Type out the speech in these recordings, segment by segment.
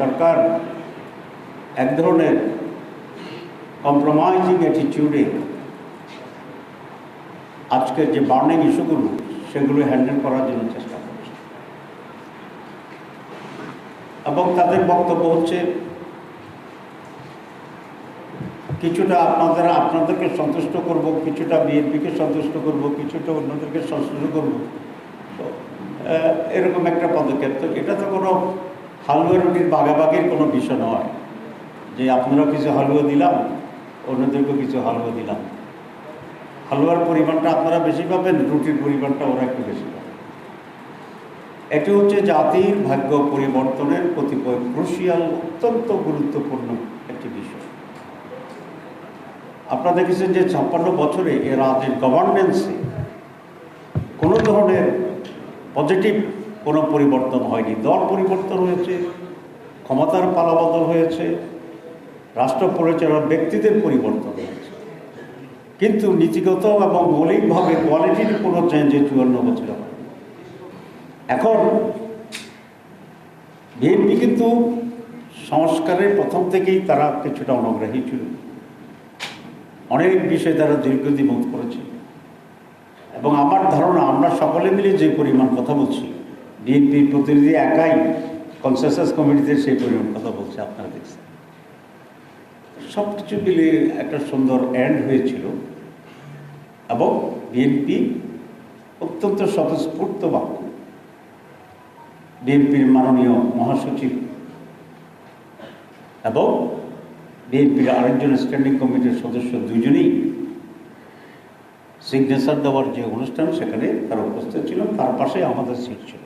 সরকার এক ধরনের কম্প্রোমাইজিং অ্যাটিটিউডে আজকের যে বার্নিং ইস্যুগুলো সেগুলো হ্যান্ডেল করার জন্য চেষ্টা করছে। এবং তাদের বক্তব্য হচ্ছে, কিছুটা আপনাদের, আপনাদেরকে সন্তুষ্ট করব, কিছুটা বিএনপিকে সন্তুষ্ট করব, কিছুটা অন্যদেরকে সন্তুষ্ট করব। এরকম একটা পদক্ষেপ। তো এটা তো কোনো হালুয়া রুটির বাগাবাগির কোনো বিষয় নয়। যে আপনারাও কিছু হালুয়া দিলাম, অন্যদেরকেও কিছু হালুয়া দিলাম। হালুয়ার পরিমাণটা আপনারা বেশি পাবেন, রুটির পরিমাণটা ওরা একটু বেশি পাবে। এটি হচ্ছে জাতির ভাগ্য পরিবর্তনের কতিপয় ক্রুশিয়াল অত্যন্ত গুরুত্বপূর্ণ একটি বিষয়। আপনারা দেখেছেন যে ছাপ্পান্ন বছরে এ রাজ্যের গভর্নেন্সে কোনো ধরনের পজিটিভ কোনো পরিবর্তন হয়নি। দল পরিবর্তন হয়েছে, ক্ষমতার পালাবদল হয়েছে, রাষ্ট্র পরিচালনার ব্যক্তিদের পরিবর্তন হয়েছে। কিন্তু নীতিগত এবং মৌলিকভাবে কোয়ালিটির কোনো চেঞ্জে চুয়ান্ন বছর এখন বিএনপি কিন্তু সংস্কারের প্রথম থেকেই তারা কিছুটা অনগ্রাহী ছিল। অনেক বিষয়ে তারা দীর্ঘদিমত করেছে। এবং আমার ধারণা আমরা সকলে মিলে যে পরিমাণ কথা বলছি বিএনপির প্রতিনিধি একাই কনসেসাস কমিটিতে সেই পরিমাণ কথা বলছে, আপনারা দেখছেন। সব কিছু মিলে একটা সুন্দর অ্যান্ড হয়েছিল এবং বিএনপি অত্যন্ত স্বতঃস্ফূর্ত বাক্য। বিএনপির মাননীয় মহাসচিব এবং বিএনপির আরেকজন স্ট্যান্ডিং কমিটির সদস্য দুজনেই সিগনেচার দেওয়ার যে অনুষ্ঠান, সেখানে তারা উপস্থিত ছিল, তার পাশে আমাদের সিট ছিল।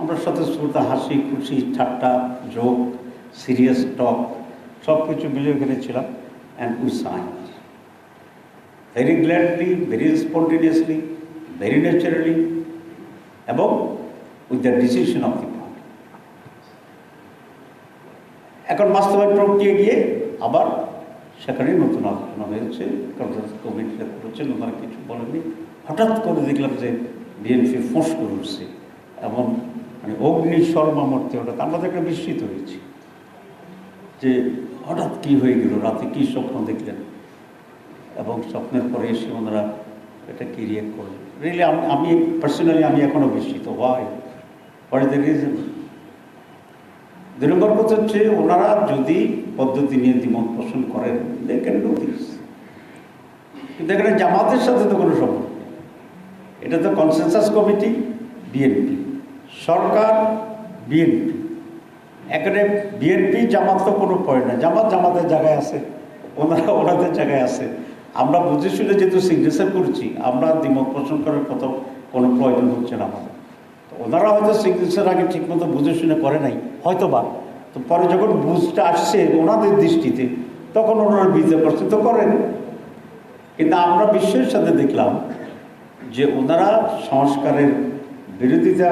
আমরা স্বতঃস্ফূর্ত হাসি, খুশি, ঠাট্টা যোগ সিরিয়াস টক সব কিছু মিলে ওখানে ছিলাম and we sign very gladly very spontaneously very naturally এবং with the decision of the party এখন বাস্তবায়ন প্রক্রিয়া গিয়ে আবার সেখানে নতুন আলোচনা হয়েছে কমিটিরা করেছেন, ওনারা কিছু বলেননি। হঠাৎ করে দেখলাম যে বিএনপি ফোঁস করে উঠছে এমন মানে অগ্নি সর্বামর্তে হঠাৎ, আমরা তো একটা বিস্মিত হয়েছি যে হঠাৎ কি হয়ে গেল, রাতে কি স্বপ্ন দেখলেন? এবং স্বপ্নের পরে এসে ওনারা এটা কি রিয়েক্ট করলেন? রিয়েলি আমি আমি পার্সোনালি আমি এখনও বিস্মিত। হয় হোয়াট ইজ দ্য রিজন দুই নম্বর কথা হচ্ছে, ওনারা যদি পদ্ধতি নিয়ে দ্বিমত পোষণ করেন দে ক্যান ডু দিস কিন্তু এখানে জামাতের সাথে তো কোনো সম্পর্ক। এটা তো কনসেনসাস কমিটি বিএনপি সরকার, বিএনপি। এখানে বিএনপি জামাত তো কোনো পয়েন্ট না। জামাত জামাতের জায়গায় আছে, ওনারা ওনাদের জায়গায় আছে। আমরা বুঝে শুনে যেহেতু সিগনেচার করছি, আমরা দ্বিমত পোষণ করার কত কোনো প্রয়োজন হচ্ছে না আমাদের। তো ওনারা হয়তো সিগনেচার আগে ঠিকমতো বুঝে শুনে করে নাই হয়তো বা তো পরে যখন বুঝটা আসছে ওনাদের দৃষ্টিতে, তখন ওনারা বিজয় করছে তো করেন। কিন্তু আমরা বিশ্বের সাথে দেখলাম যে ওনারা সংস্কারের বিরোধিতা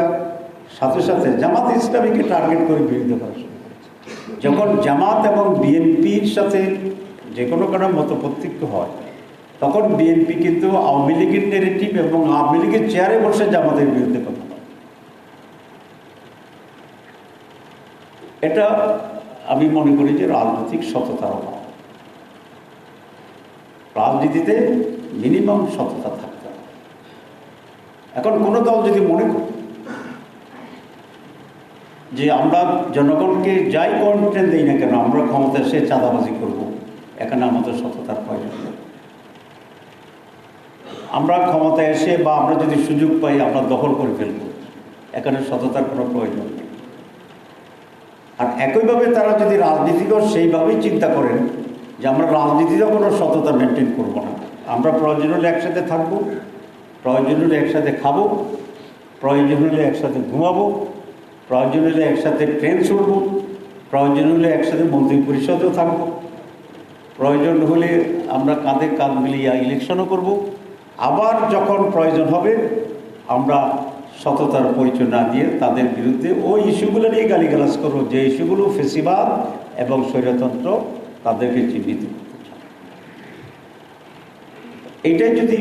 সাথে সাথে জামাত ইসলামীকে টার্গেট করে বিরোধিতা করা শুরু করেছে। যখন জামাত এবং বিএনপির সাথে যে কোনো কারণে মতপত্তিক্য হয়, তখন বিএনপি কিন্তু আওয়ামী লীগের নেগেটিভ এবং আওয়ামী লীগের চেয়ারে বসে জামাতের বিরুদ্ধে কথা বলে। এটা আমি মনে করি যে রাজনৈতিক সততার অভাব। রাজনীতিতে মিনিমাম সততা থাকতে হবে। এখন কোনো দল যদি মনে করে যে আমরা জনগণকে যাই কন্টেন্ট দিই না কেন, আমরা ক্ষমতা এসে চাঁদাবাজি করব। এখানে আমাদের সততার প্রয়োজন। আমরা ক্ষমতা এসে বা আমরা যদি সুযোগ পাই, আমরা দখল করে ফেলব। এখানে সততার কোনো প্রয়োজন নেই। আর একইভাবে তারা যদি রাজনীতিকেও সেইভাবেই চিন্তা করেন যে আমরা রাজনীতিতেও কোনো সততা মেনটেন করব না। আমরা প্রয়োজন হলে একসাথে থাকব প্রয়োজন হলে একসাথে খাব প্রয়োজন হলে একসাথে ঘুমাবো প্রয়োজন হলে একসাথে ট্রেন ছুটবো প্রয়োজন হলে একসাথে মন্ত্রী পরিষদেও থাকব। প্রয়োজন হলে আমরা কাঁধে কাঁধ মিলিয়ে ইলেকশনও করব। আবার যখন প্রয়োজন হবে, আমরা সততার পরিচয় না দিয়ে তাদের বিরুদ্ধে ওই ইস্যুগুলো নিয়ে গালিগালাজ করব, যে ইস্যুগুলো ফেসিবাদ এবং স্বৈরতন্ত্র তাদেরকে চিহ্নিত এইটাই যদি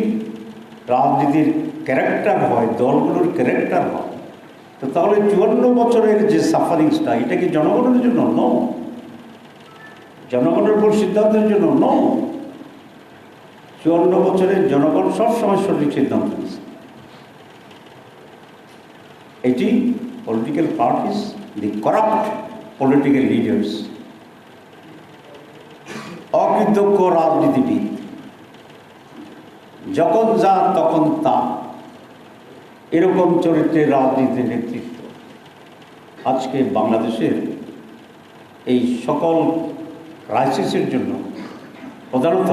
রাজনীতির ক্যারেক্টার হয়, দলগুলোর ক্যারেক্টার হয় তো তাহলে চুয়ান্ন বছরের যে সাফারিংসটা এটা কি জনগণের জন্য? ন জনগণের উপর সিদ্ধান্তের জন্য? ন চুয়ান্ন বছরের জনগণ সবসময় সঠিক সিদ্ধান্ত নিয়েছে। এটি political parties the corrupt political leaders অকৃতজ্ঞ রাজনীতিবিদ, যখন যা তখন তা এরকম চরিত্রের রাজনীতির নেতৃত্ব। আজকে বাংলাদেশের এই সকল ক্রাইসিসের জন্য প্রধানত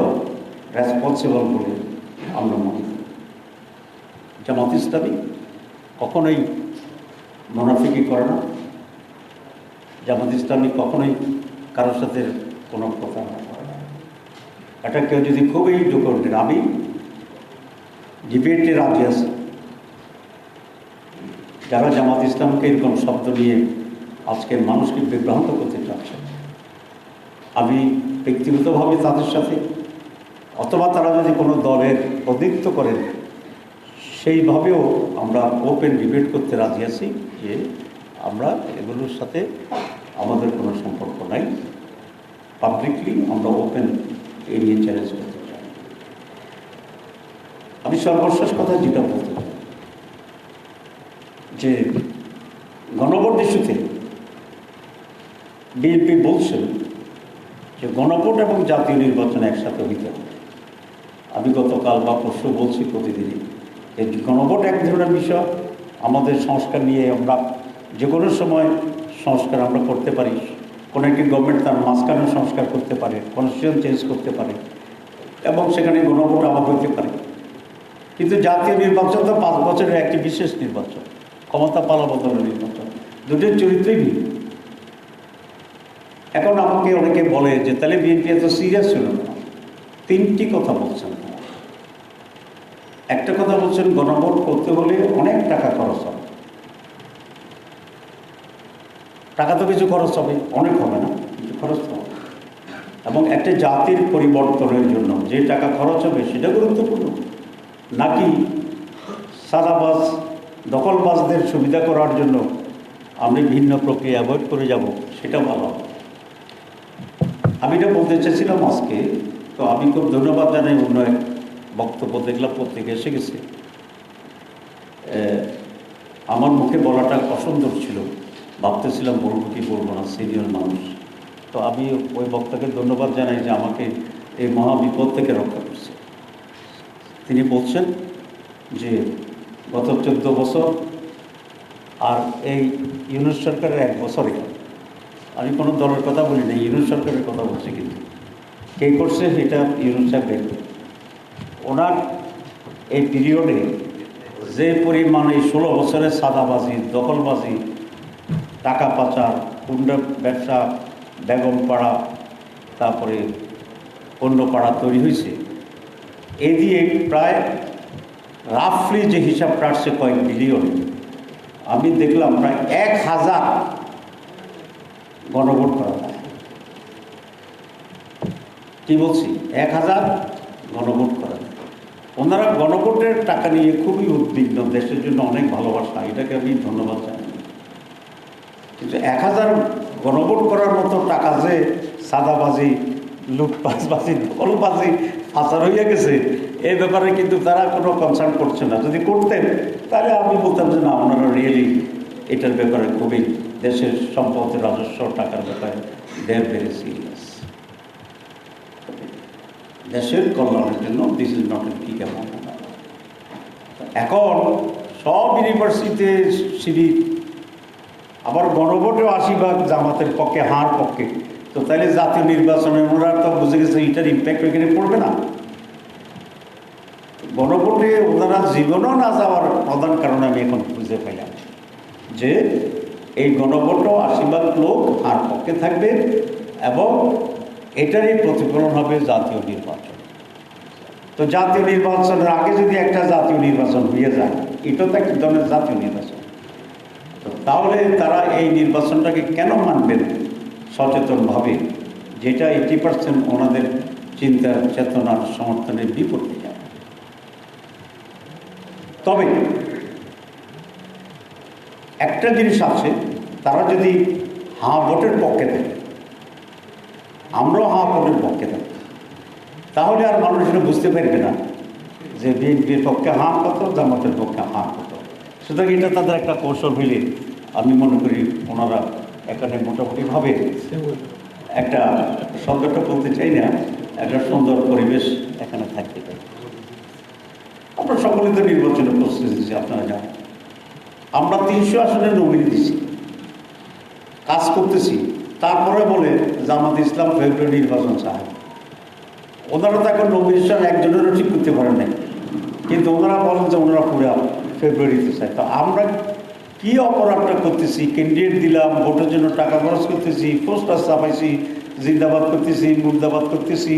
রেসপন্সিবল বলে আমরা মনে করি। জামাত ইসলামী কখনোই মোনাফিকি করে না। জামাত ইসলামী কখনোই কারোর সাথে কোনো কথা না করে না। এটা কেউ যদি খুবই ডকুমেন্টের আমি ডিবেটে রাজি আছি যারা জামাত ইসলামকে এরকম শব্দ নিয়ে আজকে মানুষকে বিভ্রান্ত করতে চাচ্ছে, আমি ব্যক্তিগতভাবে তাদের সাথে, অথবা তারা যদি কোনো দলের প্রতিনিধিত্ব করেন, সেইভাবেও আমরা ওপেন ডিবেট করতে রাজি আছি যে আমরা এগুলোর সাথে আমাদের কোনো সম্পর্ক নাই। পাবলিকলি আমরা ওপেন এ নিয়ে চ্যালেঞ্জ করতে চাই। আমি সর্বশেষ কথা যেটা বলতে চাই যে গণভোট ইস্যুতে বিএনপি বলছেন যে গণভোট এবং জাতীয় নির্বাচন একসাথে হইতে হবে। আমি গতকাল বা পরশু বলছি প্রতিদিনই এই গণভোট এক ধরনের বিষয়। আমাদের সংস্কার নিয়ে আমরা যে কোনো সময় সংস্কার আমরা করতে পারি। কোনো একটি গভর্নমেন্ট তার মাঝখানে সংস্কার করতে পারে কনস্টিটিউশন চেঞ্জ করতে পারে এবং সেখানে গণভোট আবার হইতে পারে। কিন্তু জাতীয় নির্বাচন তো পাঁচ বছরের একটি বিশেষ নির্বাচন। ক্ষমতা পালাবদলের নির্বাচন দুটোর চরিত্রই ভিন্ন। এখন আমাকে অনেকে বলে যে, তাহলে বিএনপি এত সিরিয়াস ছিল না তিনটি কথা বলছেন। একটা কথা বলছেন, গণভোট করতে হলে অনেক টাকা খরচ হবে। টাকা তো কিছু খরচ হবে, অনেক হবে না কিছু খরচ হবে। এবং একটা জাতির পরিবর্তনের জন্য যে টাকা খরচ হবে, সেটা গুরুত্বপূর্ণ। নাকি সাদাবাজ দখলবাজদের সুবিধা করার জন্য আমি ভিন্ন প্রক্রিয়া অ্যাভয়েড করে যাব, সেটা ভালো। আমি এটা বলতে চেয়েছিলাম আজকে, তো আমি খুব ধন্যবাদ জানাই অন্য এক বক্তব্য দেখলাম প্রত্যেকে এসে গেছে। আমার মুখে বলাটা অসুন্দর ছিল, ভাবতেছিলাম বলব কি বলব না, সিনিয়র মানুষ। তো আমি ওই বক্তাকে ধন্যবাদ জানাই যে আমাকে এই মহা বিপদ থেকে রক্ষা করছে। তিনি বলছেন যে গত চোদ্দ বছর আর এই ইউনুস সরকারের এক বছরে। আমি কোনো দলের কথা বলি না ইউনুস সরকারের কথা বলছি কিন্তু। কে করছে সেটা ইউনুস সাহেব ওনার এই পিরিয়ডে যে পরিমাণ এই ষোলো বছরের সাদাবাজি, দখলবাজি, টাকা পাচার, কুণ্ড ব্যবসা, বেগম পাড়া, তারপরে অন্য পাড়া তৈরি হয়েছে, এ দিয়ে প্রায় রাফলি যে হিসাব আসছে কয়েক বিলিয়ন আমি দেখলাম প্রায় এক হাজার গণভোট করা কি বলছি? এক হাজার গণভোট করা ওনারা গণভোটের টাকা নিয়ে খুবই উদ্বিগ্ন, দেশের জন্য অনেক ভালোবাসা, এটাকে আমি ধন্যবাদ জানাই। কিন্তু এক হাজার গণভোট করার মতো টাকা যে সাদাবাজি লুটপাসবাজি দখলবাজি পাচার হইয়া গেছে। এই ব্যাপারে কিন্তু তারা কোনো কনসার্ন করছে না। যদি করতেন, তাহলে আমি বলতাম যে, না, ওনারা রিয়েলি এটার ব্যাপারে খুবই দেশের সম্পদের রাজস্ব, টাকার ব্যাপারে দেড় ভেরি সিরিয়াস দেশের কল্যাণের জন্য দিস ইজ নট এ ঠিক অ্যামাউন্ট এখন সব ইউনিভার্সিটিতে শিবির আবার গণভোটেও আশীর্বাদ জামাতের পক্ষে, হার পক্ষে। তো তাহলে জাতীয় নির্বাচনে ওরা তো বুঝে গেছে এটার ইম্প্যাক্ট ওইখানে পড়বে না। গণভোটে ওনারা জীবনও না যাওয়ার প্রধান কারণ আমি এখন বুঝে পাইলাম যে এই গণভোটও আশীর্বাদ লোক আর পক্ষে থাকবে এবং এটারই প্রতিফলন হবে জাতীয় নির্বাচন। তো জাতীয় নির্বাচনের আগে যদি একটা জাতীয় নির্বাচন হয়ে যায় এটা তো একটা ধরনের জাতীয় নির্বাচন। তাহলে তারা এই নির্বাচনটাকে কেন মানবেন সচেতনভাবে যেটা এইটি পার্সেন্ট ওনাদের চিন্তা চেতনার সমর্থনের বিপরীতে যায়। তবে একটা জিনিস আছে, তারা যদি হাঁ ভোটের পক্ষে থাকে, আমরাও হাঁ ভোটের পক্ষে থাকি, তাহলে আর মানুষ এটা বুঝতে পারবে না যে বিএনপির পক্ষে হাঁ কত, জামাতের পক্ষে হাঁ কত। সুতরাং এটা তাদের একটা কৌশল হইলে আমি মনে করি ওনারা এখানে মোটামুটিভাবে একটা শব্দটা বলতে চাই না, একটা সুন্দর পরিবেশ এখানে থাকতে পারে। আমরা সকলে তো নির্বাচনে প্রস্তুতি দিচ্ছি আপনারা জানেন। আমরা তিনশো আসনে নমিনি দিচ্ছি কাজ করতেছি। তারপরে বলে জামাত ইসলাম ফেব্রুয়ারি নির্বাচন চায়। ওনারা তো এখন নমিনেশন একজনেরও ঠিক করতে পারেন নাই। কিন্তু ওনারা বলেন যে ওনারা পুরো ফেব্রুয়ারিতে চায়। তো আমরা কি অপরাধটা করতেছি? ক্যান্ডিডেট দিলাম, ভোটের জন্য টাকা খরচ করতেছি পোস্টার ছাপাইছি, জিন্দাবাদ করতেছি, মুর্দাবাদ করতেছি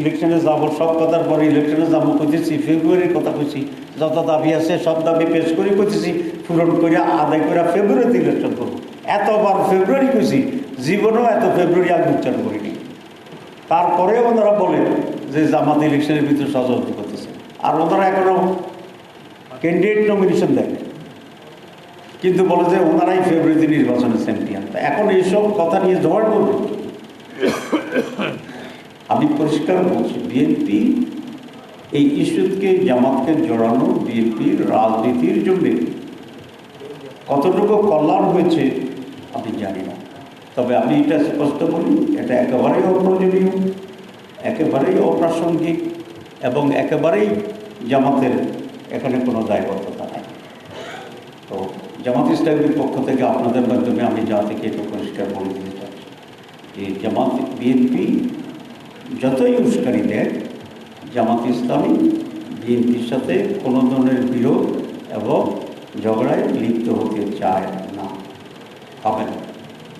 ইলেকশনে যাব, সব কথার পরে ইলেকশনে যাব করতেছি ফেব্রুয়ারির কথা কইছি, যত দাবি আছে সব দাবি পেশ করে করতেছি পূরণ করে আদায় করে ফেব্রুয়ারিতে ইলেকশন করব। এতবার ফেব্রুয়ারি কইছি, জীবনেও এত ফেব্রুয়ারি আগে উচ্চারণ করিনি। তারপরে ওনারা বলে যে জামাত ইলেকশনের ভিতরে সহযোগিতা করতেছে। আর ওনারা এখনও ক্যান্ডিডেট নমিনেশন দেয় কিন্তু বলে যে ওনারাই ফেব্রুয়ারিতে নির্বাচনের চ্যাম্পিয়ন তা এখন এইসব কথা নিয়ে ঝড় করবে? আমি পরিষ্কার বলছি বিএনপি এই ইস্যুকে, জামাতকে জড়ানো বিএনপির রাজনীতির জন্যে কতটুকু কল্যাণ হয়েছে আমি জানি না। তবে আমি এটা স্পষ্ট বলি, এটা একেবারেই অপ্রয়োজনীয়, একেবারেই অপ্রাসঙ্গিক এবং একেবারেই জামাতের এখানে কোনো দায়বদ্ধতা নাই। তো জামাত ইসলামের পক্ষ থেকে আপনাদের মাধ্যমে আমি জাতিকে এটা পরিষ্কার বলে দিতে চাচ্ছি। যে জামাত বিএনপি যতই উস্কারী দেয়, জামাত ইসলামী বিএনপির সাথে কোনো ধরনের বিরোধ এবং ঝগড়ায় লিপ্ত হতে চায় না। হবে না